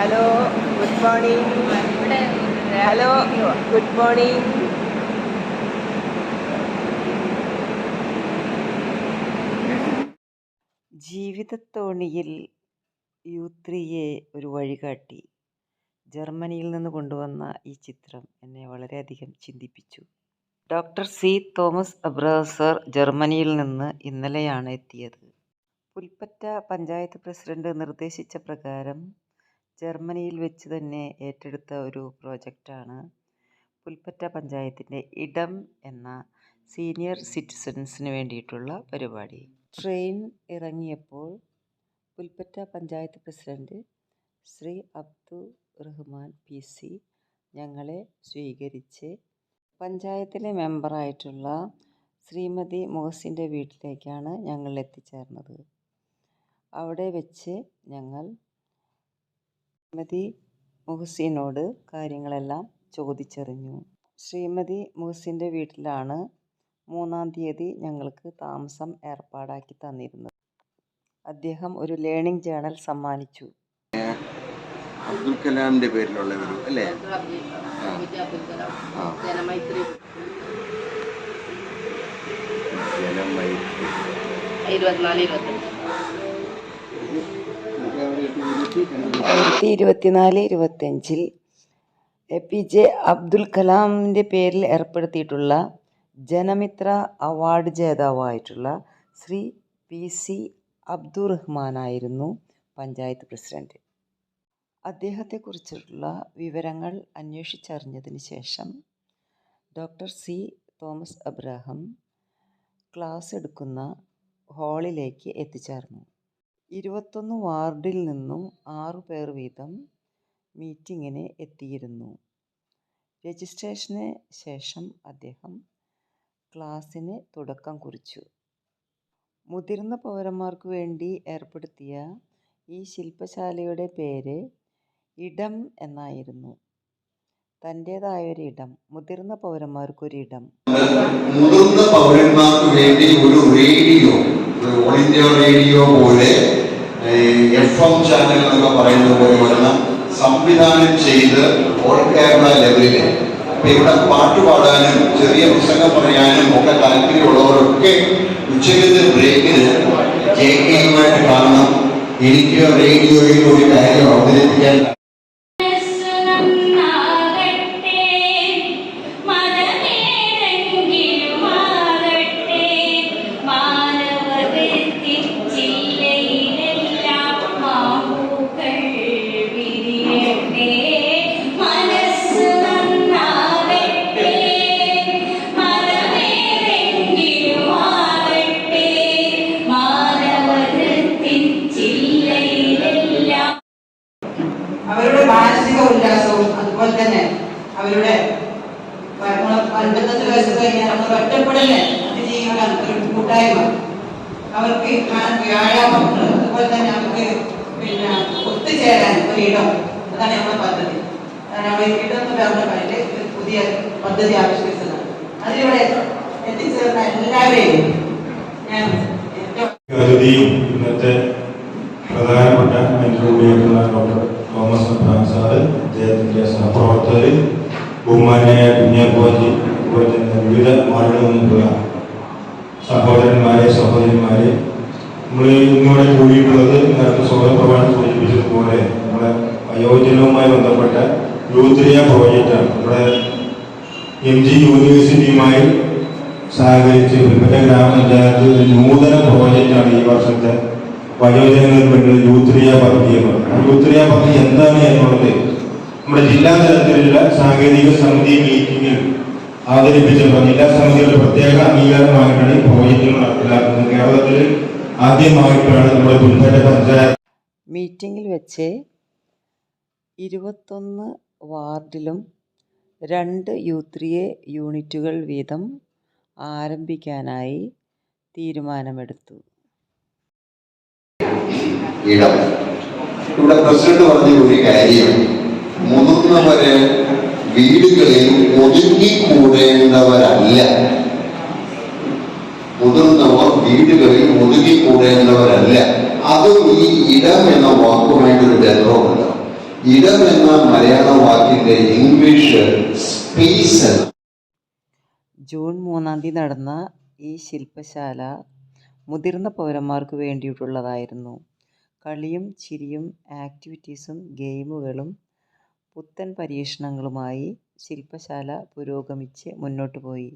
Hello good morning hello good morning ജീവിതത്തോണിയിൽ യൂത്രിയെ ഒരു വഴികാട്ടി. ജർമ്മനിയിൽ നിന്ന് കൊണ്ടുവന്ന ഈ ചിത്രം എന്നെ വളരെയധികം ചിന്തിപ്പിച്ചു. ഡോക്ടർ സി തോമസ് അബ്രഹസർ ജർമ്മനിയിൽ നിന്ന് ഇന്നലെയാണ് എത്തിയത്. പുൽപ്പറ്റ പഞ്ചായത്ത് പ്രസിഡന്റ് നിർദ്ദേശിച്ച പ്രകാരം ജർമ്മനിയിൽ വെച്ച് തന്നെ ഏറ്റെടുത്ത ഒരു പ്രോജക്റ്റാണ് പുൽപ്പറ്റ പഞ്ചായത്തിന്റെ ഇടം എന്ന സീനിയർ സിറ്റിസൺസിന് വേണ്ടിയിട്ടുള്ള പരിപാടി. ട്രെയിൻ ഇറങ്ങിയപ്പോൾ Pulpatta panchayat president Shri Abdu Rahman P C ഞങ്ങളെ സ്വീകരിച്ച് പഞ്ചായത്തിലെ മെമ്പറായിട്ടുള്ള ശ്രീമതി മുഹസിന്റെ വീട്ടിലേക്കാണ് ഞങ്ങൾ എത്തിച്ചേർന്നത്. അവിടെ വെച്ച് ഞങ്ങൾ ശ്രീമതി മുഹ്സിനോട് കാര്യങ്ങളെല്ലാം ചോദിച്ചറിഞ്ഞു. ശ്രീമതി മുഹസിന്റെ വീട്ടിലാണ് മൂന്നാം തീയതി ഞങ്ങൾക്ക് താമസം ഏർപ്പാടാക്കി തന്നിരുന്നത്. അദ്ദേഹം ഒരു ലേണിംഗ് ജേണൽ സമ്മാനിച്ചു. അബ്ദുൽ കലാമിന്റെ പേരിലുള്ള ഒരു അല്ലേ? അബ്ദുൽ കലാം ജനമൈത്രി. ഇരുപത്തിനാല് ഇരുപത്തഞ്ച് രണ്ടായിരത്തി ഇരുപത്തിനാല് ഇരുപത്തഞ്ചിൽ എ പി ജെ അബ്ദുൽ കലാമിന്റെ പേരിൽ ഏർപ്പെടുത്തിയിട്ടുള്ള ജനമിത്ര അവാർഡ് ജേതാവായിട്ടുള്ള ശ്രീ പി സി അബ്ദുൾ റഹ്മാനായിരുന്നു പഞ്ചായത്ത് പ്രസിഡന്റ്. അദ്ദേഹത്തെക്കുറിച്ചുള്ള വിവരങ്ങൾ അന്വേഷിച്ചറിഞ്ഞതിന് ശേഷം doctor C Thomas Abraham class എടുക്കുന്ന ഹാളിലേക്ക് എത്തിച്ചേർന്നു. ഇരുപത്തൊന്ന് വാർഡിൽ നിന്നും ആറു പേർ വീതം മീറ്റിങ്ങിന് എത്തിയിരുന്നു. രജിസ്ട്രേഷന് ശേഷം അദ്ദേഹം ക്ലാസ്സിന് തുടക്കം കുറിച്ചു. മുതിർന്ന പൗരന്മാർക്ക് വേണ്ടി ഏർപ്പെടുത്തിയ ഈ ശില്പശാലയുടെ പേര് ഇടം എന്നായിരുന്നു. തന്റേതായൊരിടം മുതിർന്ന പൗരന്മാർക്കൊരിടം. മുതിർന്ന പൗരന്മാർക്ക് വേണ്ടി ഒരു റേഡിയോ ഓൾ ഇന്ത്യ റേഡിയോ പോലെ എഫ് എം ചാനൽ എന്നൊക്കെ പറയുന്നത് പോലെ ഒരെണ്ണം സംവിധാനം ചെയ്ത് ഓൾ കേരള ലെവലിൽ അപ്പൊ ഇവിടെ പാട്ട് പാടാനും ചെറിയ പ്രസംഗം പറയാനും ഒക്കെ താല്പര്യമുള്ളവരൊക്കെ ഉച്ചക്കത്തെ ബ്രേക്കിന് ജെ കാണണം. എനിക്ക് റേഡിയോയിൽ ഒരു കാര്യം അവതരിപ്പിക്കാൻ കരുതിയും ഇന്നത്തെ പ്രധാനപ്പെട്ട മെന്ററുമായിട്ടുള്ള ഡോക്ടർ തോമസ് സാറ് അദ്ദേഹത്തിന്റെ സഹപ്രവർത്തകർ ബഹുമാനായ കുഞ്ഞാക്കോജി അതുപോലെ തന്നെ വിവിധ വാർഡുകളിൽ നിന്നുള്ള സഹോദരന്മാരെ സഹോദരിമാരെ നമ്മൾ ഇന്നിവിടെ കൂടിയിട്ടുള്ളത് നേരത്തെ സ്വതന്ത്രമാണ് സൂചിപ്പിച്ചതുപോലെ നമ്മുടെ വയോജനവുമായി ബന്ധപ്പെട്ട യൂത്രിയ പ്രോജക്റ്റാണ് നമ്മുടെ എം ജി യൂണിവേഴ്സിറ്റിയുമായി സഹകരിച്ച് വിവിധ ഗ്രാമപഞ്ചായത്ത് നൂതന പ്രോജക്റ്റാണ് ഈ വർഷത്തെ വയോജനങ്ങൾക്ക് വേണ്ടി യൂത്രിയ പദ്ധതി എന്ന് പറയുന്നത് യൂത്രിയ പദ്ധതി എന്താണ് എന്നുള്ളത് നമ്മുടെ ജില്ലാ തലത്തിലുള്ള സാങ്കേതിക സമിതി മീറ്റിംഗിൽ അവതരിപ്പിച്ചപ്പോൾ ജില്ലാ സമിതിയുടെ പ്രത്യേക അംഗീകാരമായിട്ടാണ് ഈ പ്രോജക്റ്റുകൾ നടപ്പിലാക്കുന്നത്. കേരളത്തിൽ ആദ്യമായിട്ടാണ് നമ്മുടെ പുൽപ്പറ്റ പഞ്ചായത്ത് മീറ്റിംഗിൽ വെച്ച് ഇരുപത്തൊന്ന് വാർഡിലും രണ്ട് യൂത്രിയെ യൂണിറ്റുകൾ വീതം ആരംഭിക്കാനായി തീരുമാനമെടുത്തു. ഇവിടെ പ്രസിഡന്റ് പറഞ്ഞ ഒരു കാര്യം മുതിർന്നവര് വീടുകളിൽ ഒതുങ്ങിക്കൂടേണ്ടവരല്ല. മുതിർന്നവർ വീടുകളിൽ ഒതുങ്ങിക്കൂടേണ്ടവരല്ല. അത് ഈ ഇടം എന്ന വാക്കുമായിട്ടൊരു ബന്ധമുണ്ട്. ഇടം എന്ന മലയാള വാക്കിന്റെ ഇംഗ്ലീഷ് സ്പേസ് ജൂൺ മൂന്നാം തീയതി നടന്ന ഈ ശില്പശാല മുതിർന്ന പൗരന്മാർക്ക് വേണ്ടിയിട്ടുള്ളതായിരുന്നു. കളിയും ചിരിയും ആക്ടിവിറ്റീസും ഗെയിമുകളും പുത്തൻ പരീക്ഷണങ്ങളുമായി ശില്പശാല പുരോഗമിച്ച് മുന്നോട്ട് പോയി.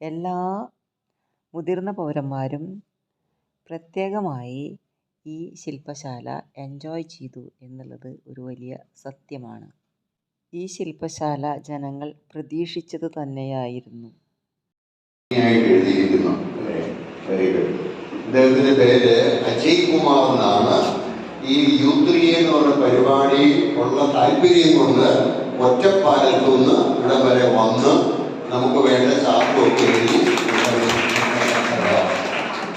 എല്ലാ മുതിർന്ന പൗരന്മാരും പ്രത്യേകമായി ഈ ശില്പശാല എൻജോയ് ചെയ്തു എന്നുള്ളത് ഒരു വലിയ സത്യമാണ്. ഈ ശില്പശാല ജനങ്ങൾ പ്രതീക്ഷിച്ചത് തന്നെയായിരുന്നു. ആയിട്ട് എഴുതിയിരിക്കുന്നു. വെരി ഗുഡ് അദ്ദേഹത്തിന്റെ പേര് അജയ് കുമാർ എന്നാണ്. ഈ യൂത്രി എന്ന് പറഞ്ഞ പരിപാടി ഉള്ള താല്പര്യം കൊണ്ട് ഒറ്റപ്പാലത്തു നിന്ന് ഇവിടെ വരെ വന്ന് നമുക്ക് വേണ്ട ചാർട്ടൊക്കെ എഴുതി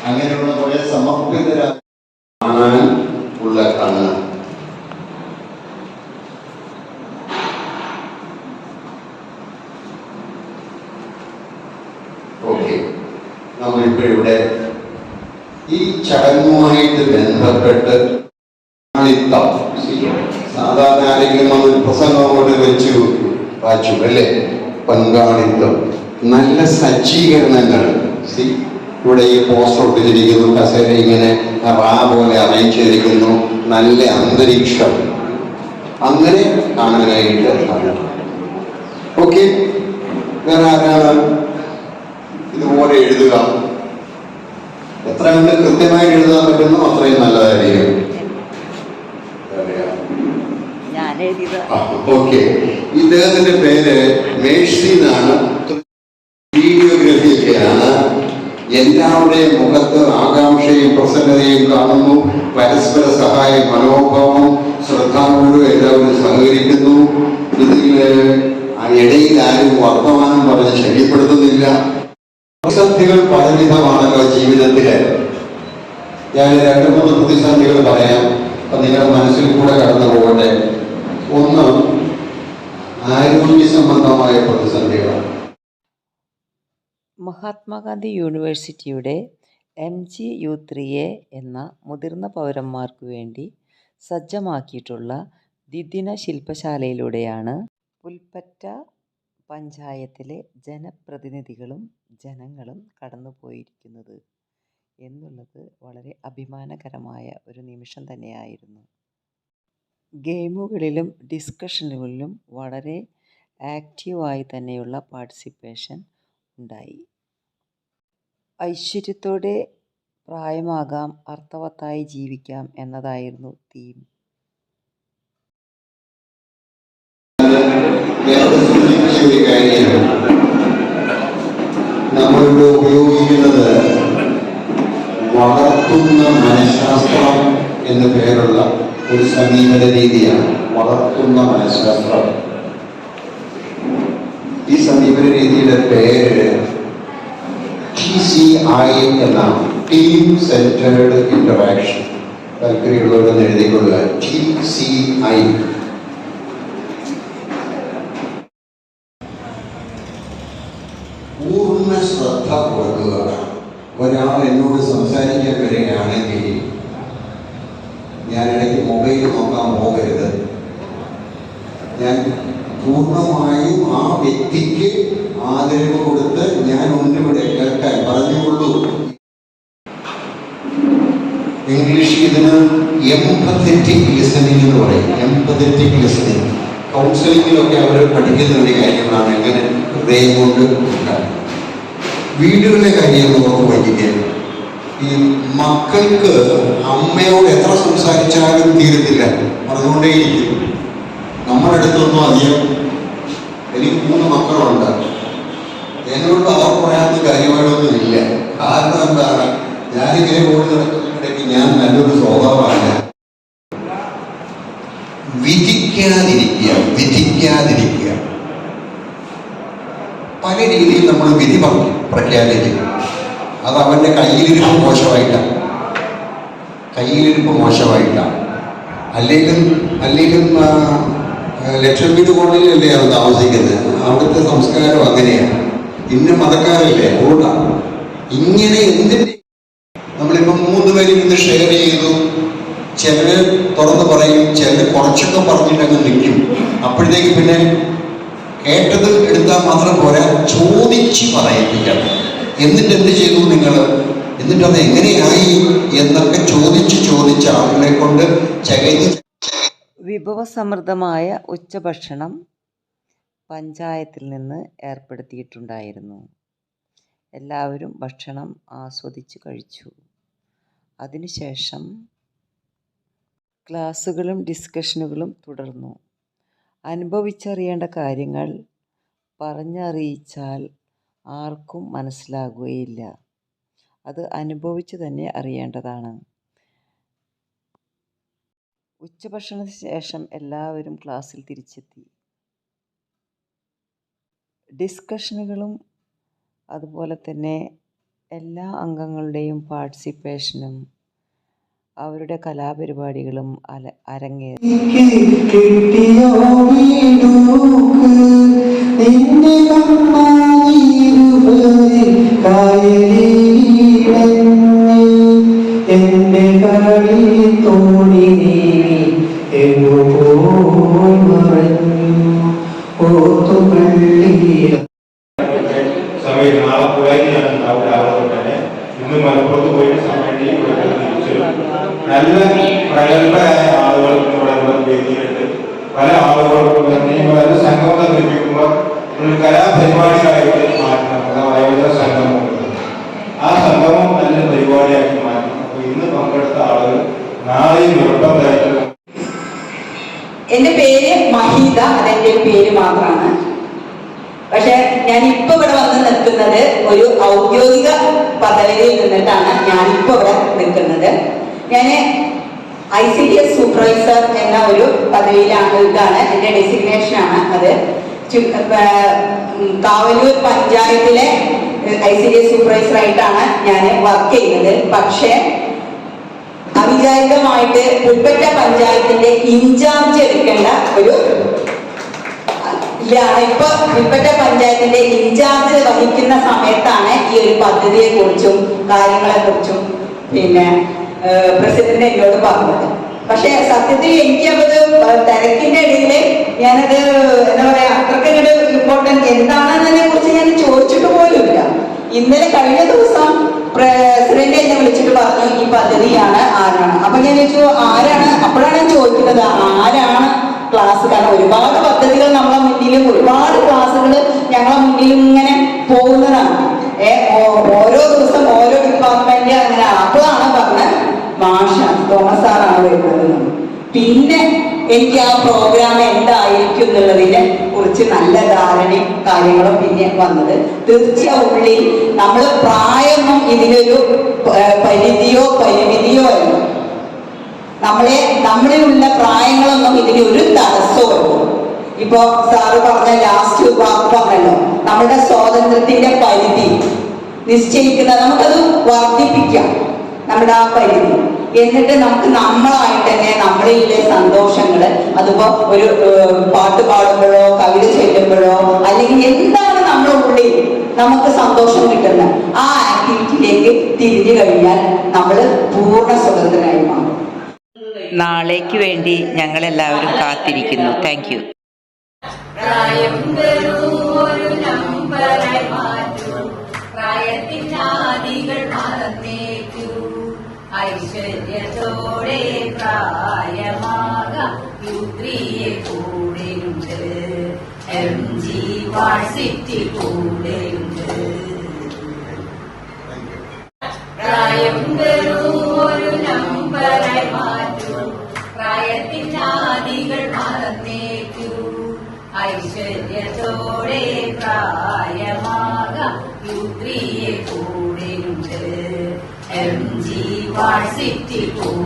അങ്ങനെയുള്ള കുറെ സമർപ്പിതരാണ് ഉള്ള കണ്ണ് ഓക്കെ ഇവിടെ ഈ ചടങ്ങുമായിട്ട് ബന്ധപ്പെട്ട് സാധാരണ ആരെങ്കിലും വന്ന് പ്രസംഗം കൊണ്ട് വെച്ചു വാച്ചു അല്ലേ? പങ്കാളിത്തം. നല്ല സജ്ജീകരണങ്ങൾ. സി ഇവിടെ ഈ പോസ്റ്റർ ഒട്ടിച്ചിരിക്കുന്നു കസേര ഇങ്ങനെ റാ പോലെ അറേഞ്ച് ചെയ്തിരിക്കുന്നു. നല്ല അന്തരീക്ഷം. അങ്ങനെ കാണാനായിട്ട് ഓക്കെ. വേറെ ആരാണ് ഇതുപോലെ എഴുതുക? എത്ര കണ്ട് കൃത്യമായിട്ട് എഴുതാൻ പറ്റുന്നു അത്രയും നല്ലതായിരിക്കും ഓക്കെ. ഇദ്ദേഹത്തിന്റെ പേര് മേഴ്സി എന്നാണ്. വീഡിയോഗ്രഫി ഒക്കെയാണ് എല്ലാവരുടെയും മുഖത്ത് ആകാംക്ഷയും പ്രസന്നതയും കാണുന്നു. പരസ്പര സഹായ മനോഭാവം ശ്രദ്ധാപൂർവം എല്ലാവരും സഹകരിക്കുന്നു. ഇതിൽ ഇടയിൽ ആരും വർത്തമാനം പറഞ്ഞ് ശല്യപ്പെടുത്തുന്നില്ല. പ്രതിസന്ധികൾ പലവിധമാണല്ലോ ജീവിതത്തിൽ. ഞാൻ രണ്ട് മൂന്ന് പ്രതിസന്ധികൾ പറയാം. അപ്പൊ നിങ്ങളുടെ മനസ്സിൽ കൂടെ കടന്നു പോകട്ടെ. ഒന്ന് ആരോഗ്യ സംബന്ധമായ പ്രതിസന്ധികളാണ്. മഹാത്മാഗാന്ധി യൂണിവേഴ്സിറ്റിയുടെ M G U three A എന്ന മുതിർന്ന പൗരന്മാർക്ക് വേണ്ടി സജ്ജമാക്കിയിട്ടുള്ള ദ്വിദിന ശില്പശാലയിലൂടെയാണ് പുൽപ്പറ്റ പഞ്ചായത്തിലെ ജനപ്രതിനിധികളും ജനങ്ങളും കടന്നു പോയിരിക്കുന്നത് എന്നുള്ളത് വളരെ അഭിമാനകരമായ ഒരു നിമിഷം തന്നെയായിരുന്നു. ഗെയിമുകളിലും ഡിസ്കഷനുകളിലും വളരെ ആക്റ്റീവായി തന്നെയുള്ള പാർട്ടിസിപ്പേഷൻ ഉണ്ടായി. ഐശ്വര്യത്തോടെ പ്രായമാകാം അർത്ഥവത്തായി ജീവിക്കാം എന്നതായിരുന്നു തീം നേരത്തെ സൂചിപ്പിച്ച ഒരു കാര്യം നമ്മളിവിടെ ഉപയോഗിക്കുന്നത് വളർത്തുന്ന മനഃശാസ്ത്രം എന്ന് പേരുള്ള ഒരു സമീപന രീതിയാണ് വളർത്തുന്ന മനഃശാസ്ത്രം. ഈ സമീപന രീതിയുടെ പേര് ടി സി ഐ എന്നാണ്. ടീം സെന്റേർഡ് ഇന്ററാക്ഷൻ താല്പര്യമുള്ളവരെന്ന് എഴുതിക്കൊള്ളുക. ടി സി ഐ പൂർണ ശ്രദ്ധ കൊടുക്കുക ഒരാൾ എന്നോട് സംസാരിക്കാൻ വരികയാണെങ്കിൽ ഞാൻ ഇടയ്ക്ക് മൊബൈൽ നോക്കാൻ പോകരുത്. ഞാൻ പൂർണമായും ആ വ്യക്തിക്ക് ആദരവ് കൊടുത്ത് ഞാൻ ഒന്നിവിടെ കേൾക്കാൻ പറഞ്ഞുകൊള്ളൂ. ഇംഗ്ലീഷ് ഇതിന് എംപത്തറ്റിക് ലിസണിംഗ് എന്ന് പറയും. എംപത്തറ്റിക് ലിസണിംഗ് കൗൺസിലിങ്ങിലൊക്കെ അവർ പഠിക്കുന്ന ഒരു കാര്യങ്ങളാണ്. എങ്ങനെ ഹൃദയം കൊണ്ട് ഉണ്ടാകുക. വീടുകളിലെ കാര്യങ്ങൾ നമുക്ക് വൈകിക്കാൻ ഈ മക്കൾക്ക് അമ്മയോട് എത്ര സംസാരിച്ചാലും തീരത്തില്ല. പറഞ്ഞുകൊണ്ടേയിരിക്കും. നമ്മുടെ അടുത്തൊന്നും അധികം എനിക്ക് മൂന്ന് മക്കളുണ്ട്. എന്നോട് അവർ പറയാത്ത കാര്യമായിട്ടൊന്നും ഇല്ല. കാരണം എന്താണ്? ഞാനിങ്ങനെ ഓടി നടക്കുന്നിടയ്ക്ക് ഞാൻ നല്ലൊരു സ്വഭാവമാണ്. വിധിക്കാതിരിക്കുക വിധിക്കാതിരിക്കുക. പല രീതിയിൽ നമ്മൾ വിധി പറ- പ്രഖ്യാപിക്കും അത് അവന്റെ കയ്യിലിരിപ്പ് മോശമായിട്ടാണ് കയ്യിലിരിപ്പ് മോശമായിട്ടാണ് അല്ലെങ്കിലും അല്ലെങ്കിലും ആ, ലക്ഷം വീട് കോളനിയിലല്ലേ അവൻ താമസിക്കുന്നത്? അവിടുത്തെ സംസ്കാരം അങ്ങനെയാണ് ഇന്ന മതക്കാരല്ലേ? അതുകൊണ്ടാണ് ഇങ്ങനെ എന്തിന്? നമ്മളിപ്പം മൂന്ന് പേരും ഇന്ന് ഷെയർ ചെയ്തു. ചിലര് തുറന്ന് പറയും ചിലര് കുറച്ചൊക്കെ പറഞ്ഞിട്ടങ്ങ് നിൽക്കും. അപ്പോഴത്തേക്ക് പിന്നെ കേട്ടത് എടുത്താൽ മാത്രം പോരാ ചോദിച്ച് പറയിപ്പിക്കണം. എന്നിട്ട് എന്ത് ചെയ്തു നിങ്ങൾ എന്നിട്ട് അത് എങ്ങനെയായി എന്നൊക്കെ ചോദിച്ച് ചോദിച്ച് ആളുകളെ കൊണ്ട് ചകഞ്ഞ് വിഭവസമൃദ്ധമായ ഉച്ചഭക്ഷണം പഞ്ചായത്തിൽ നിന്ന് ഏർപ്പെടുത്തിയിട്ടുണ്ടായിരുന്നു. എല്ലാവരും ഭക്ഷണം ആസ്വദിച്ച് കഴിച്ചു. അതിനുശേഷം ക്ലാസ്സുകളും ഡിസ്കഷനുകളും തുടർന്നു. അനുഭവിച്ചറിയേണ്ട കാര്യങ്ങൾ പറഞ്ഞറിയിച്ചാൽ ആർക്കും മനസ്സിലാകുകയില്ല. അത് അനുഭവിച്ച് തന്നെ അറിയേണ്ടതാണ്. ഉച്ചഭക്ഷണത്തിന് ശേഷം എല്ലാവരും ക്ലാസ്സിൽ തിരിച്ചെത്തി. ഡിസ്കഷനുകളും അതുപോലെ തന്നെ എല്ലാ അംഗങ്ങളുടെയും പാർട്ടിസിപ്പേഷനും അവരുടെ കലാപരിപാടികളും അല അരങ്ങേറി. സമയം നാളെ പോയാൽ ഉണ്ടാവില്ല. അതുകൊണ്ട് തന്നെ ഇന്ന് മലപ്പുറത്ത് പോയിട്ട് സമയം നല്ല പ്രഗത്ഭരായ ആളുകൾ ഇവിടെ വേദിയിലുണ്ട് പല ആളുകൾക്കും തന്നെ നല്ല സംഗമം നിർമ്മിക്കുമ്പോൾ ഒരു കലാപരിപാടികളായിട്ട് മാറ്റണം. വയോജന സംഗമം ആ സംഗമം നല്ല പരിപാടിയാക്കി മാറ്റണം. അപ്പൊ ഇന്ന് പങ്കെടുത്ത ആളുകൾ നാളെയും നിർബന്ധമായിട്ട് എന്റെ പേര് മഹീദ അതെന്റെ ഒരു പേര് മാത്രമാണ്. പക്ഷെ ഞാൻ ഇപ്പൊ ഇവിടെ വന്ന് നിൽക്കുന്നത് ഒരു ഔദ്യോഗിക പദവിയിൽ നിന്നിട്ടാണ് ഞാൻ ഇപ്പൊ ഇവിടെ നിൽക്കുന്നത്. ഞാൻ I C D S supervisor എന്ന ഒരു പദവിയിലാണ് ഇതാണ് എന്റെ ഡെസിഗ്നേഷൻ ആണ് അത്. കാവലൂർ പഞ്ചായത്തിലെ I C D S supervisor ആയിട്ടാണ് ഞാൻ വർക്ക് ചെയ്യുന്നത്. പക്ഷേ അവിചാരിതമായിട്ട് പുൽപ്പറ്റ പഞ്ചായത്തിന്റെ ഇൻചാർജ് എടുക്കേണ്ട ഒരു ഇല്ലാണ്. ഇപ്പൊ പുൽപ്പറ്റ പഞ്ചായത്തിന്റെ ഇൻചാർജ് വഹിക്കുന്ന സമയത്താണ് ഈ ഒരു പദ്ധതിയെ കുറിച്ചും കാര്യങ്ങളെ കുറിച്ചും പിന്നെ പ്രസിഡന്റ് എന്നോട് പറഞ്ഞത്. പക്ഷെ സത്യത്തിൽ എനിക്കത് തിരക്കിന്റെ ഇടയിൽ ഞാനത് എന്താ പറയാ അത്രയ്ക്ക് ഇങ്ങോട്ട് ഇമ്പോർട്ടന്റ് എന്താണെന്നതിനെ കുറിച്ച് ഞാൻ ചോദിച്ചിട്ട് പോലുമില്ല. ഇന്നലെ കഴിഞ്ഞ ദിവസം പ്രസിഡന്റ് എന്നെ വിളിച്ചിട്ട് പറഞ്ഞു ഈ പദ്ധതിയാണ് ആരാണ്? അപ്പൊ ഞാൻ ചോദിച്ചു ആരാണ്? അപ്പോഴാണ് ഞാൻ ചോദിക്കുന്നത് ആരാണ് ക്ലാസ് കാരണം ഒരുപാട് പദ്ധതികൾ നമ്മളെ മുന്നിലും ഒരുപാട് ക്ലാസ്സുകൾ ഞങ്ങളെ മുന്നിലും ഇങ്ങനെ പോകുന്നതാണ്. ഓരോ ദിവസം ഓരോ ഡിപ്പാർട്ട്മെന്റ് അങ്ങനെ അപ്പോഴാണ് പറഞ്ഞത് മാഷ തോമസ് സാറാണ് വരുന്നത് എന്ന്. പിന്നെ എനിക്ക് ആ പ്രോഗ്രാം എന്തായിരിക്കും എന്നുള്ളതിനെ കുറിച്ച് നല്ല ധാരണയും കാര്യങ്ങളും പിന്നെ വന്നത്. തീർച്ചയായും നമ്മൾ പ്രായമൊന്നും ഇതിനൊരു പരിധിയോ പരിമിതിയോ അല്ല. നമ്മളെ നമ്മളിലുള്ള പ്രായങ്ങളൊന്നും ഇതിന് ഒരു തടസ്സവും ഇപ്പോ സാറ് പറഞ്ഞ ലാസ്റ്റ് വാക്ക് പറഞ്ഞല്ലോ. നമ്മുടെ സ്വാതന്ത്ര്യത്തിന്റെ പരിധി. നിശ്ചയിക്കുന്ന നമുക്കത് വർദ്ധിപ്പിക്കാം. നമ്മുടെ ആ പരിധി. എന്നിട്ട് നമുക്ക് നമ്മളായിട്ട് തന്നെ നമ്മളിലെ സന്തോഷങ്ങൾ അതിപ്പോ ഒരു പാട്ട് പാടുമ്പോഴോ കവിത ചൊല്ലുമ്പോഴോ അല്ലെങ്കിൽ എന്താണ് നമ്മുടെ ഉള്ളിൽ നമുക്ക് സന്തോഷം കിട്ടുന്നത് ആ ആക്ടിവിറ്റിയിലേക്ക് തിരിഞ്ഞു കഴിഞ്ഞാൽ നമ്മൾ പൂർണ സ്വതന്ത്രനായി മാറും. നാളേക്ക് വേണ്ടി ഞങ്ങൾ എല്ലാവരും കാത്തിരിക്കുന്നു താങ്ക് യു പ്രായമാകാം യുദ്രിയെ എം ഐശ്വര്യത്തോടെ പ്രായമാകാം. യുദ്രിയെ കൂടെയുണ്ട്. എം ജി വാഴ്സിറ്റി കൂടെയുണ്ട്